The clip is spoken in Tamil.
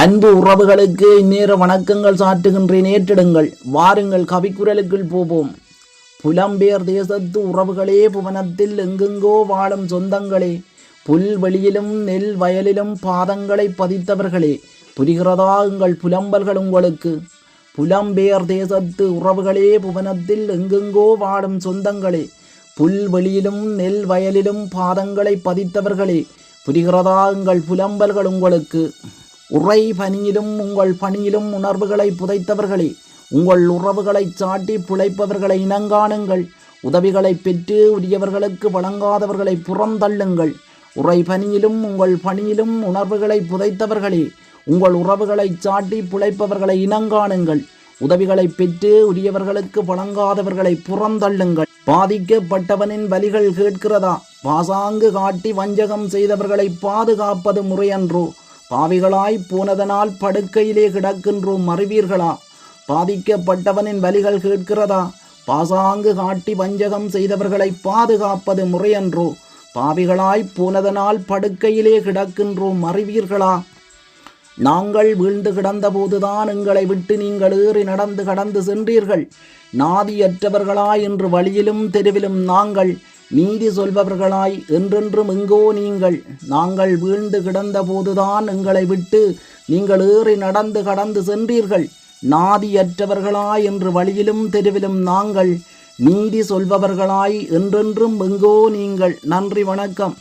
அன்பு உறவுகளுக்கு இந்நேர வணக்கங்கள் சாற்றுகின்றேன் ஏற்றிடுங்கள். வாருங்கள். கவிக்குரலுக்குள் போவோம். புலம்பெயர் தேசத்து உறவுகளே புவனத்தில் எங்கெங்கோ வாழும் சொந்தங்களே புல்வெளியிலும் நெல் வயலிலும் பாதங்களை பதித்தவர்களே புரிகிறதா உங்கள் புலம்பல்கள் உங்களுக்கு? புலம்பெயர் தேசத்து உறவுகளே புவனத்தில் எங்கெங்கோ வாடும் சொந்தங்களே புல்வெளியிலும் நெல் வயலிலும் பாதங்களை பதித்தவர்களே புரிகிறதா உங்கள் புலம்பல்கள் உங்களுக்கு? உரை பனியிலும் உங்கள் பணியிலும் உணர்வுகளை புதைத்தவர்களே உங்கள் உறவுகளை சாட்டி பிழைப்பவர்களை இனங்காணுங்கள். உதவிகளை பெற்று உரியவர்களுக்கு வழங்காதவர்களை புறந்தள்ளுங்கள். உரை பனியிலும் உங்கள் பணியிலும் உணர்வுகளை புதைத்தவர்களே உங்கள் உறவுகளை சாட்டி பிழைப்பவர்களை இனங்காணுங்கள். உதவிகளை பெற்று உரியவர்களுக்கு வழங்காதவர்களை புறந்தள்ளுங்கள். பாதிக்கப்பட்டவனின் வலிகள் கேட்கிறதா? பாசாங்கு காட்டி வஞ்சகம் செய்தவர்களை பாதுகாப்பது முறையன்றோ? பாவிகளாய் போனதனால் படுக்கையிலே கிடக்கின்றோம் மறிவீர்களா? பாதிக்கப்பட்டவனின் வலிகள் கேட்கிறதா? பாசாங்கு காட்டி வஞ்சகம் செய்தவர்களை பாதுகாப்பது முறையன்றோ? பாவிகளாய் போனதனால் படுக்கையிலே கிடக்கின்றோம் அறிவீர்களா நாங்கள் வீழ்ந்து கிடந்தபோதுதான் எங்களை விட்டு நீங்கள் ஏறி நடந்து கடந்து சென்றீர்கள். நாதியற்றவர்களாய் இன்று வழியிலும் தெருவிலும் நாங்கள் நீதி சொல்பவர்களாய் என்றென்றும் எங்கோ நீங்கள். நாங்கள் வீழ்ந்து கிடந்தபோதுதான் எங்களை விட்டு நீங்கள் ஏறி நடந்து கடந்து சென்றீர்கள். நாதியற்றவர்களாய் என்று வழியிலும் தெருவிலும் நாங்கள் நீதி சொல்பவர்களாய் என்றென்றும் எங்கோ நீங்கள். நன்றி வணக்கம்.